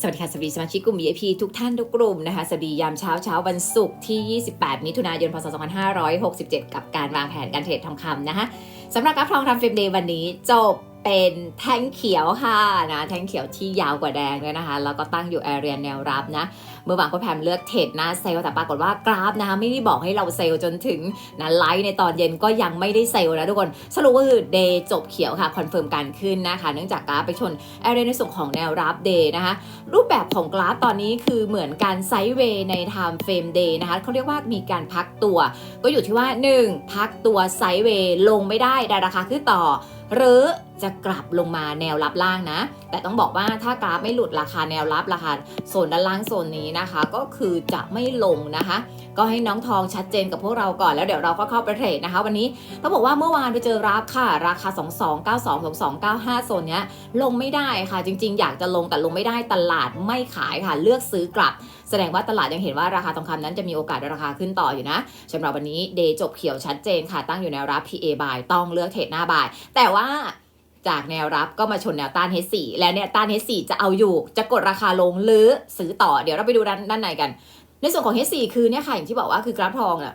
สวัสดีค่ะสวัสดีสมาชิกกลุ่ม VIP ทุกท่านทุกกลุ่มนะคะสวัสดียามเช้าเช้าวันศุกร์ที่ 28 มิถุนายน พศ 2567 กับการวางแผนการเทรดทองคำนะคะสำหรับกราฟทองคำเฟรมเดย์วันนี้จบ เป็นแท่งเขียวค่ะนะแท่งเขียวที่ยาวกว่าแดงเลยนะคะ แล้วก็ตั้งอยู่แอเรียแนวรับนะเมื่อวานก็แพมเลือกเทรดหน้าเซลล์แต่ปรากฏว่ากราฟนะคะไม่ได้บอกให้เราเซลล์จนถึงนะไลฟ์ในตอนเย็นก็ยังไม่ได้เซลล์นะทุกคน สรุปก็คือเดย์จบเขียวค่ะคอนเฟิร์มการขึ้นนะคะเนื่องจากกราฟไปชนแอเรียในส่วนของแนวรับเดย์นะคะรูปแบบของกราฟตอนนี้คือเหมือนการไซด์เวย์ใน time frame day นะคะเขาเรียกว่ามีการพักตัว ก็อยู่ที่ว่า 1. พักตัวไซด์เวย์ลงไม่ได้แต่ราคาขึ้นต่อ หรือจะกลับลงมาแนวรับล่างนะ แต่ต้องบอกว่าถ้ากราฟไม่หลุดราคาแนวรับราคาโซนด้านล่างโซนนี้นะคะ ก็คือจะไม่ลงนะคะ ก็ให้น้องทองชัดเจนกับพวกเราก่อนแล้วเดี๋ยวเราก็เข้าไปเทรดนะคะ วันนี้ต้องบอกว่าเมื่อวานไปเจอรับค่ะ ราคา 2292 2295 โซนเนี้ยลงไม่ได้ค่ะ จริง ๆ อยากจะลงแต่ลงไม่ได้ตลาดไม่ขายค่ะ เลือกซื้อกลับ แสดงว่าตลาดยังเห็นว่าราคาทองคำนั้นจะมีโอกาสราคาขึ้นต่ออยู่นะสำหรับวันนี้เดย์จบเขียวชัดเจนค่ะตั้งอยู่แนวรับ PA buy ต้องเลือกเทรดหน้า buy แต่ว่า จากแนวรับก็มาชนแนวต้าน H4 และเนี่ยต้าน H4 จะเอาอยู่ จะกดราคาลงหรือซื้อต่อเดี๋ยวเราไปดูด้านด้านในกัน ในส่วนของ H4 คือเนี่ยค่ะอย่างที่บอกว่าคือกราฟทองอะ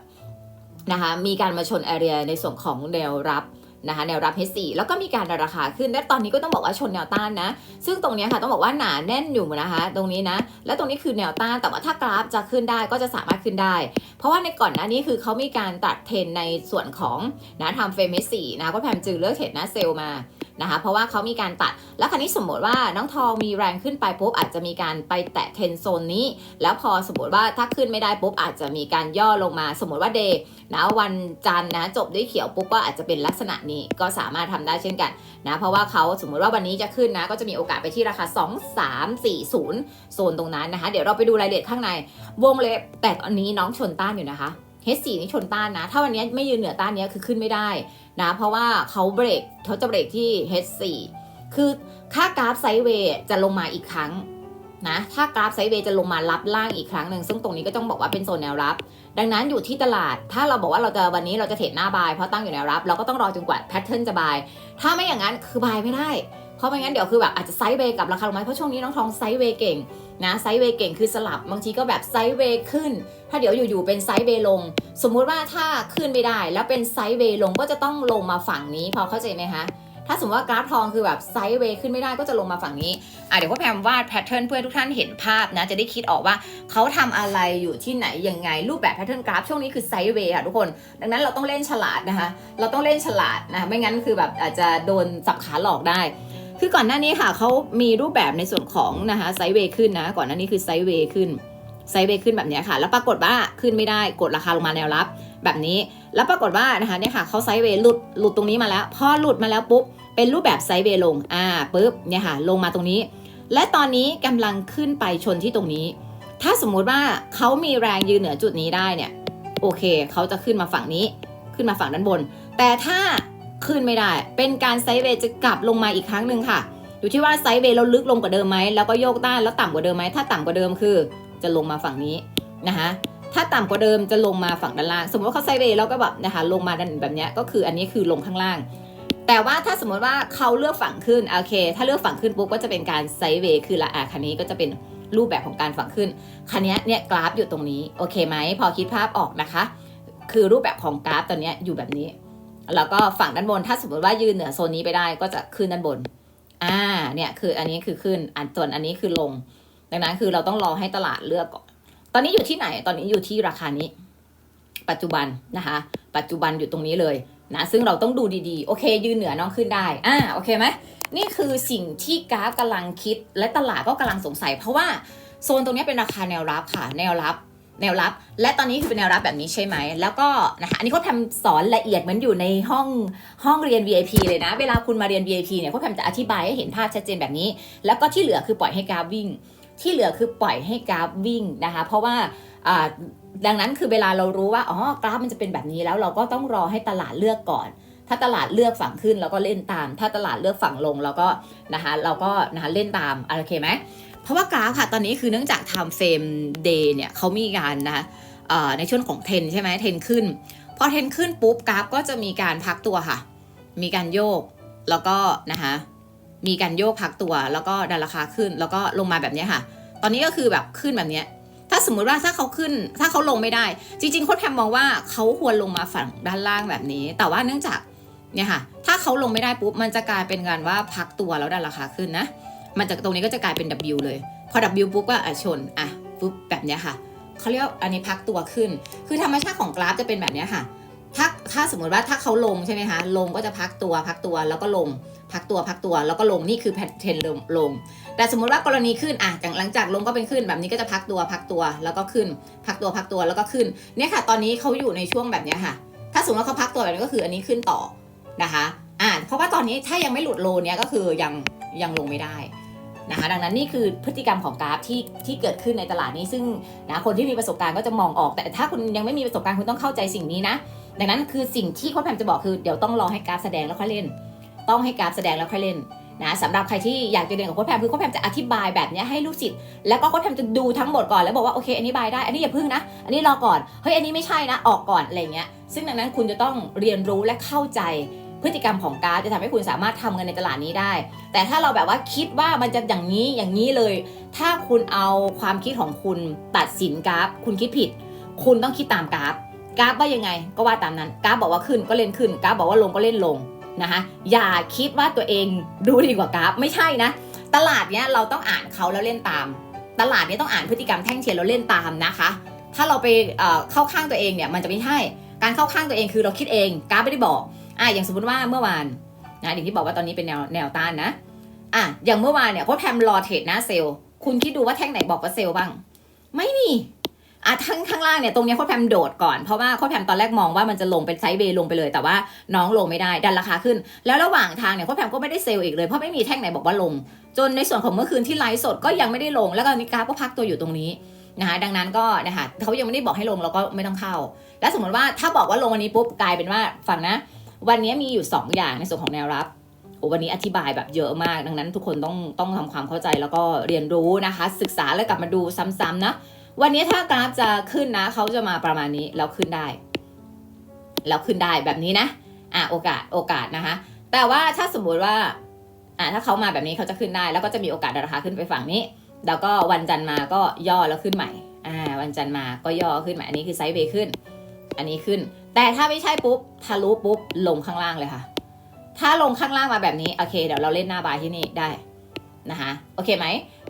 นะคะมีการมาชนแอเรียในส่วนของแนวรับนะคะแนวรับ H4 แล้วก็มีการดันราคาขึ้นและตอนนี้ก็ต้องบอกว่าชนแนวต้านนะ ซึ่งตรงนี้ค่ะต้องบอกว่าหนาแน่นอยู่นะคะ ตรงนี้นะ และตรงนี้คือแนวต้านแต่ว่าถ้ากราฟจะขึ้นได้ก็จะสามารถขึ้นได้ เพราะว่าในก่อนหน้านี้คือเขามีการตัดเทรนในส่วนของนะทำเฟรม H4 นะก็แพมจือเลือกเทรดนะเซลมา นะคะ เพราะว่าเขามีการตัด แล้วคราวนี้สมมติว่าน้องทองมีแรงขึ้นไปปุ๊บอาจจะมีการไปแตะเทนโซนนี้ แล้วพอสมมติว่าถ้าขึ้นไม่ได้ปุ๊บอาจจะมีการย่อลงมา สมมติว่าเดย์นะวันจันทร์นะจบด้วยเขียวปุ๊บก็อาจจะเป็นลักษณะนี้ก็สามารถทำได้เช่นกันนะเพราะว่าเขาสมมติว่าวันนี้จะขึ้นนะก็จะมีโอกาสไปที่ราคา 2 3 4 0โซนตรงนั้นนะคะ เดี๋ยวเราไปดูรายละเอียดข้างในวงเล็บแต่ตอนนี้น้องชนต้านอยู่นะคะ H4 นี่ชนต้านนะ ถ้าวันนี้ไม่ยืนเหนือต้านนี้คือขึ้นไม่ได้นะ เพราะว่าเขาเบรกเขาจะเบรกที่ H4 คือค่ากราฟไซด์เวย์จะลงมาอีกครั้งนะ ถ้ากราฟไซด์เวย์จะลงมารับล่างอีกครั้งหนึ่ง ซึ่งตรงนี้ก็ต้องบอกว่าเป็นโซนแนวรับ ดังนั้นอยู่ที่ตลาด ถ้าเราบอกว่าเราจะวันนี้เราจะเทรดหน้าบายเพราะตั้งอยู่แนวรับ เราก็ต้องรอจนกว่าแพทเทิร์นจะบาย ถ้าไม่อย่างนั้นคือบายไม่ได้ เพราะไม่งั้นเดี๋ยวคือแบบอาจจะไซด์เวย์กับราคาลงมาเพราะช่วงนี้น้องทองไซด์เวย์เก่งนะไซด์เวย์เก่งคือสลับบางทีก็แบบไซด์เวย์ขึ้น ถ้าเดี๋ยวอยู่ๆเป็นไซด์เวย์ลง สมมุติว่าถ้าขึ้นไม่ได้ แล้วเป็นไซด์เวย์ลงก็จะต้องลงมาฝั่งนี้พอเข้าใจไหมคะถ้าสมมติว่ากราฟทองคือแบบไซด์เวย์ขึ้นไม่ได้ก็จะลงมาฝั่งนี้อะเดี๋ยวพ่อแพมวาดแพทเทิร์นเพื่อทุกท่านเห็นภาพนะ จะได้คิดออกว่าเขาทำอะไรอยู่ที่ไหนยังไง รูปแบบแพทเทิร์นกราฟช่วงนี้คือไซด์เวย์ค่ะทุกคน ดังนั้นเราต้องเล่นฉลาดนะคะ เราต้องเล่นฉลาดนะไม่งั้นคือแบบอาจจะโดนสับขาหลอกได้ คือก่อนหน้านี้ค่ะเขามีรูปแบบในส่วนของนะคะไซด์เวย์ขึ้นนะ ก่อนหน้านี้คือไซด์เวย์ขึ้นไซด์เวย์ขึ้นแบบนี้ค่ะ แล้วปรากฏว่าขึ้นไม่ได้กดราคาลงมาแนวรับ แบบนี้ แล้วปรากฏว่านะคะเนี่ยค่ะเขาไซด์เวย์หลุดหลุดตรงนี้มาแล้ว พอหลุดมาแล้วปุ๊บเป็นรูปแบบไซด์เวย์ลงอ่าปุ๊บเนี่ยค่ะลงมาตรงนี้ และตอนนี้กำลังขึ้นไปชนที่ตรงนี้ ถ้าสมมุติว่าเขามีแรงยืนเหนือจุดนี้ได้เนี่ยโอเคเขาจะขึ้นมาฝั่งนี้ขึ้นมาฝั่งด้านบน แต่ถ้า ขึ้นไม่ได้ เป็นการไซด์เวย์จะกลับลงมาอีกครั้งหนึ่งค่ะ อยู่ที่ว่าไซด์เวย์เราลึกลงกว่าเดิมไหมแล้วก็โยกต้านแล้วต่ำกว่าเดิมไหมถ้าต่ำกว่าเดิมคือ จะลงมาฝั่งนี้นะคะถ้าต่ำกว่าเดิมจะลงมาฝั่งด้านล่าง สมมติว่าเขาไซด์เวย์แล้วก็แบบนะคะลงมาด้านแบบนี้ก็คืออันนี้คือลงข้างล่าง แต่ว่าถ้าสมมติว่าเขาเลือกฝั่งขึ้นโอเค ถ้าเลือกฝั่งขึ้นปุ๊บก็จะเป็นการไซด์เวย์คือละอะคันนี้ก็จะเป็นรูปแบบของการฝั่งขึ้น คันนี้เนี่ยกราฟอยู่ตรงนี้โอเคไหมพอคิดภาพออกนะคะ คือรูปแบบของกราฟตอนนี้อยู่แบบนี้ แล้วก็ฝั่งด้านบนถ้าสมมติว่ายืนเหนือโซนนี้ไปได้ก็จะขึ้นด้านบน อ่า เนี่ยคืออันนี้คือขึ้นอันส่วนอันนี้คือลง ดังนั้นคือเราต้องรอให้ตลาดเลือกก่อน ตอนนี้อยู่ที่ไหน ตอนนี้อยู่ที่ราคานี้ ปัจจุบันนะคะ ปัจจุบันอยู่ตรงนี้เลยนะ ซึ่งเราต้องดูดีๆ โอเค ยืนเหนือน้องขึ้นได้ อ่า โอเคไหม นี่คือสิ่งที่กราฟกำลังคิด และตลาดก็กำลังสงสัย เพราะว่าโซนตรงนี้เป็นราคาแนวรับค่ะ แนวรับ แนวรับ และตอนนี้คือเป็นแนวรับแบบนี้ใช่ไหม แล้วก็นะคะอันนี้เขาทำสอนละเอียดเหมือนอยู่ในห้องห้องเรียน VIP เลยนะ เวลาคุณมาเรียน VIP เนี่ยเขาทำจะอธิบายให้เห็นภาพชัดเจนแบบนี้ แล้วก็ที่เหลือคือปล่อยให้กราฟวิ่ง ที่เหลือคือปล่อยให้กราฟวิ่งนะคะ เพราะว่าอ่าดังนั้นคือเวลาเรารู้ว่าอ๋อกราฟมันจะเป็นแบบนี้แล้วเราก็ต้องรอให้ตลาดเลือกก่อน ถ้าตลาดเลือกฝั่งขึ้นเราก็เล่นตาม ถ้าตลาดเลือกฝั่งลงเราก็นะคะเราก็นะคะเล่นตามโอเคไหม เพราะว่ากราฟค่ะตอนนี้คือเนื่องจาก time frame day เนี่ยเขามีการนะคะในช่วงของเทนใช่ไหมเทนขึ้น พอเทนขึ้นปุ๊บกราฟก็จะมีการพักตัวค่ะ มีการโยกแล้วก็นะคะมีการโยกพักตัวแล้วก็ดันราคาขึ้นแล้วก็ลงมาแบบนี้ค่ะ ตอนนี้ก็คือแบบขึ้นแบบนี้ถ้าสมมุติว่าถ้าเขาขึ้นถ้าเขาลงไม่ได้ จริงๆโค้ชแพมมองว่าเขาควรลงมาฝั่งด้านล่างแบบนี้ แต่ว่าเนื่องจากเนี่ยค่ะ ถ้าเขาลงไม่ได้ปุ๊บมันจะกลายเป็นการว่าพักตัวแล้วดันราคาขึ้นนะ มันจะตรงนี้ก็จะกลายเป็น W เลย พอ W ปุ๊บก็อะชนอะปุ๊บแบบเนี้ยค่ะเขาเรียกอันนี้พักตัวขึ้น คือธรรมชาติของกราฟจะเป็นแบบเนี้ยค่ะ ถ้าถ้าสมมติว่าถ้าเขาลงใช่ไหมคะลงก็จะพักตัวพักตัวแล้วก็ลง พักตัวพักตัวแล้วก็ลงนี่คือแพทเทรนลงลง แต่สมมติว่ากรณีขึ้นอะจากหลังจากลงก็เป็นขึ้นแบบนี้ก็จะพักตัวพักตัวแล้วก็ขึ้น พักตัวพักตัวแล้วก็ขึ้นเนี่ยค่ะ ตอนนี้เขาอยู่ในช่วงแบบเนี้ยค่ะ ถ้าสมมติว่าเขาพักตัวแบบนี้ก็คืออันนี้ขึ้นต่อนะคะอ่าเพราะว่าตอนนี้ถ้ายังไม่หลุดโลเนี้ยก็คือยังยังลงไม่ได้ นะคะดังนั้นนี่คือพฤติกรรมของกราฟที่ที่เกิดขึ้นในตลาดนี้ซึ่งนะคนที่มีประสบการณ์ก็จะมองออกแต่ถ้าคุณยังไม่มีประสบการณ์คุณต้องเข้าใจสิ่งนี้นะ ดังนั้นคือสิ่งที่โค้ชแพมจะบอกคือเดี๋ยวต้องรอให้กราฟแสดงแล้วค่อยเล่น ต้องให้กราฟแสดงแล้วค่อยเล่นนะสำหรับใครที่อยากจะเรียนกับโค้ชแพมคือโค้ชแพมจะอธิบายแบบนี้ให้ลูกศิษย์แล้วก็โค้ชแพมจะดูทั้งหมดก่อนแล้วบอกว่าโอเคอันนี้บายได้อันนี้อย่าพึ่งนะ อันนี้รอก่อนเฮ้ยอันนี้ไม่ใช่นะออกก่อนอะไรเงี้ยซึ่งดังนั้นคุณจะต้องเรียนรู้และเข้าใจ พฤติกรรมของกราฟจะทำให้คุณสามารถทำเงินในตลาดนี้ได้ แต่ถ้าเราแบบว่าคิดว่ามันจะอย่างนี้อย่างนี้เลย ถ้าคุณเอาความคิดของคุณตัดสินกราฟ คุณคิดผิด คุณต้องคิดตามกราฟกราฟว่ายังไงก็ว่าตามนั้นกราฟบอกว่าขึ้นก็เล่นขึ้นกราฟบอกว่าลงก็เล่นลงนะคะอย่าคิดว่าตัวเองรู้ดีกว่ากราฟไม่ใช่นะ ตลาดเนี้ยเราต้องอ่านเขาแล้วเล่นตาม ตลาดเนี้ยต้องอ่านพฤติกรรมแท่งเทียนแล้วเล่นตามนะคะ ถ้าเราไปเอ่อเข้าข้างตัวเองเนี่ยมันจะไม่ใช่การเข้าข้างตัวเองคือเราคิดเองกราฟไม่ได้บอก อะอย่างสมมติว่าเมื่อวานนะอย่างที่บอกว่าตอนนี้เป็นแนวแนวต้านนะอะอย่างเมื่อวานเนี่ยโค้ชแพมรอเทรดหน้าเซลล์คุณคิดดูว่าแท่งไหนบอกว่าเซลล์บ้าง ไม่มีอะทั้งข้างล่างเนี่ยตรงเนี้ยโค้ชแพมโดดก่อนเพราะว่าโค้ชแพมตอนแรกมองว่ามันจะลงเป็นไซด์เวย์ลงไปเลย แต่ว่าน้องลงไม่ได้ดันราคาขึ้น แล้วระหว่างทางเนี่ยโค้ชแพมก็ไม่ได้เซลล์อีกเลยเพราะไม่มีแท่งไหนบอกว่าลง จนในส่วนของเมื่อคืนที่ไลฟ์สดก็ยังไม่ได้ลง แล้วก็นิกราฟก็พักตัวอยู่ตรงนี้นะคะดังนั้นก็นะคะเขายังไม่ได้บอกให้ลงเราก็ไม่ต้องเข้า แล้วสมมติว่าถ้าบอกว่าลงวันนี้ปุ๊บกลายเป็นว่าฟังนะ วันนี้มีอยู่ 2 อย่างในส่วนของแนวรับโอ้วันนี้อธิบายแบบเยอะมาก ดังนั้นทุกคนต้องต้องทำความเข้าใจแล้วก็เรียนรู้นะคะ ศึกษาแล้วกลับมาดูซ้ำๆนะ วันนี้ถ้ากราฟจะขึ้นนะเขาจะมาประมาณนี้แล้วขึ้นได้ แล้วขึ้นได้แบบนี้นะอะโอกาสโอกาสนะคะ แต่ว่าถ้าสมมุติว่าอะถ้าเขามาแบบนี้เขาจะขึ้นได้ แล้วก็จะมีโอกาสราคาขึ้นไปฝั่งนี้ แล้วก็วันจันทร์มาก็ย่อแล้วขึ้นใหม่อ่าวันจันทร์มาก็ย่อขึ้นใหม่อันนี้คือไซด์เวย์ขึ้น อันนี้ขึ้น แต่ถ้าไม่ใช่ปุ๊บทะลุปุ๊บลงข้างล่างเลยค่ะ ถ้าลงข้างล่างมาแบบนี้โอเคเดี๋ยวเราเล่นหน้าบายที่นี่ได้นะคะโอเคไหม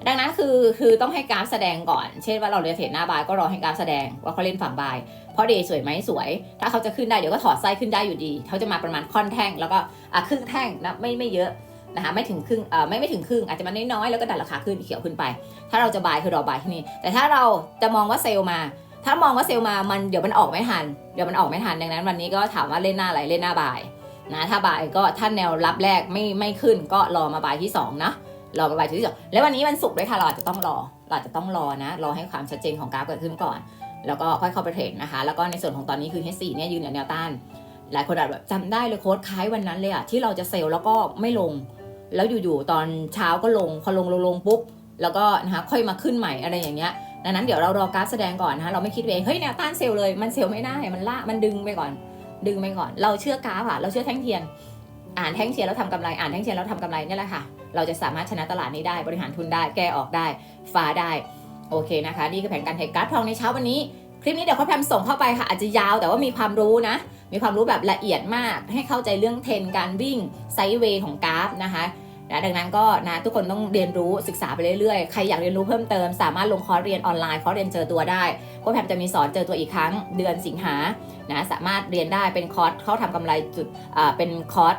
ดังนั้นคือคือต้องให้กราฟแสดงก่อน เช่นว่าเราเรียนเทรดหน้าบายก็รอให้กราฟแสดงว่าเขาเล่นฝั่งบาย เพราะเดย์สวยไหมสวย ถ้าเขาจะขึ้นได้เดี๋ยวก็ถอดไส้ขึ้นได้อยู่ดีเขาจะมาประมาณค่อนแท่งแล้วก็อะครึ่งแท่งนะไม่ไม่เยอะนะคะไม่ถึงครึ่งเอ่อไม่ไม่ถึงครึ่งอาจจะมาน้อยๆแล้วก็ดันราคาขึ้นเขียวขึ้นไป ถ้าเราจะบายคือรอบายที่นี่แต่ถ้าเราจะมองว่าเซลล์มา ถ้ามองว่าเซลล์มามันเดี๋ยวมันออกไม่ทัน เดี๋ยวมันออกไม่ทันดังนั้น วันนี้ก็ถามว่าเล่นหน้าอะไรเล่นหน้าบ่ายนะถ้าบ่ายก็ถ้าแนวรับแรกไม่ไม่ขึ้นก็รอมาบ่ายที่สองนะรอมาบ่ายที่สองแล้ววันนี้มันสุกร์ด้วยค่ะเราอาจจะต้องรอเราอาจจะต้องรอนะ รอให้ความชัดเจนของกราฟเกิดขึ้นก่อน แล้วก็ค่อยเข้าไปเทรดนะคะ แล้วก็ในส่วนของตอนนี้คือ H4 เนี่ยยืนเหนือแนวต้านหลายคนอาจแบบจำได้เลยโค้ดคล้ายวันนั้นเลยอะที่เราจะเซลล์แล้วก็ไม่ลง แล้วอยู่ๆตอนเช้าก็ลงพอลงลงลงปุ๊บแล้วก็นะคะค่อยมาขึ้นใหม่อะไรอย่างเงี้ย ดังนั้นเดี๋ยวเรารอกราฟแสดงก่อนนะคะเราไม่คิดเองเฮ้ยแนวต้านเซลล์เลยมันเซลล์ไม่ได้มันละมันดึงไปก่อน ดึงไปก่อน เราเชื่อกราฟอะเราเชื่อแท่งเทียน อ่านแท่งเทียนแล้วทำกำไรอ่านแท่งเทียนแล้วทำกำไรนี่แหละค่ะ เราจะสามารถชนะตลาดนี้ได้บริหารทุนได้แก้ออกได้ฟ้าได้โอเคนะคะนี่คือแผนการเทรดกราฟทองในเช้าวันนี้คลิปนี้เดี๋ยวเขาแพมส่งเข้าไปค่ะอาจจะยาวแต่ว่ามีความรู้นะ มีความรู้แบบละเอียดมาก ให้เข้าใจเรื่องเทรนการวิ่งไซด์เวย์ของกราฟนะคะ นะดังนั้นก็นะทุกคนต้องเรียนรู้ศึกษาไปเรื่อยๆ ใครอยากเรียนรู้เพิ่มเติม สามารถลงคอร์สเรียนออนไลน์คอร์สเรียนเจอตัวได้โค้ชแพมจะมีสอนเจอตัวอีกครั้งเดือนสิงหานะสามารถเรียนได้เป็นคอร์สเข้าทำกำไรจุดเป็นคอร์ส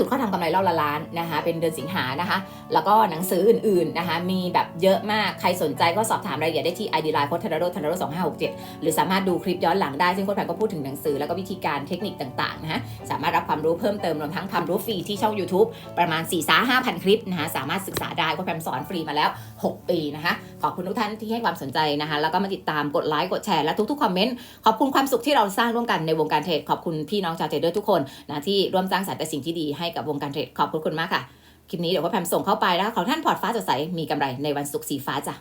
จุดเข้าทำกำไรรอบละล้านนะคะ เป็นเดือนสิงหานะคะ แล้วก็หนังสืออื่นๆนะคะ มีแบบเยอะมาก ใครสนใจก็สอบถามรายละเอียดได้ที่ ID Line โค้ชธนโรธนโรสองห้าหกเจ็ดหรือสามารถดูคลิปย้อนหลังได้ ซึ่งโค้ชแพนก็พูดถึงหนังสือ แล้วก็วิธีการเทคนิคต่างๆนะฮะสามารถรับความรู้เพิ่มเติมรวมทั้งความรู้ฟรีที่ช่อง YouTube ประมาณ4ี่สาห้าพันคลิปนะคะ สามารถศึกษาได้โค้ชแพนสอนฟรีมาแล้ว 6 ปีนะคะ ขอบคุณทุกท่านที่ให้ความสนใจนะคะ แล้วก็มาติดตามกดไลค์กดแชร์และทุกๆคอมเมนต์ ขอบคุณความสุขที่เราสร้างร่วมกันในวงการเทรด ขอบคุณพี่น้องชาวเทรดเดอร์ทุกคนนะที่ร่วมสร้างสรรค์แต่สิ่งที่ดีให้กับวงการเทรดขอบคุณคุณมากค่ะ คลิปนี้เดี๋ยวพ่อแพมส่งเข้าไปแล้วขอท่านพอร์ตฟ้าสดใสมีกำไรในวันศุกร์สีฟ้าจ้ะ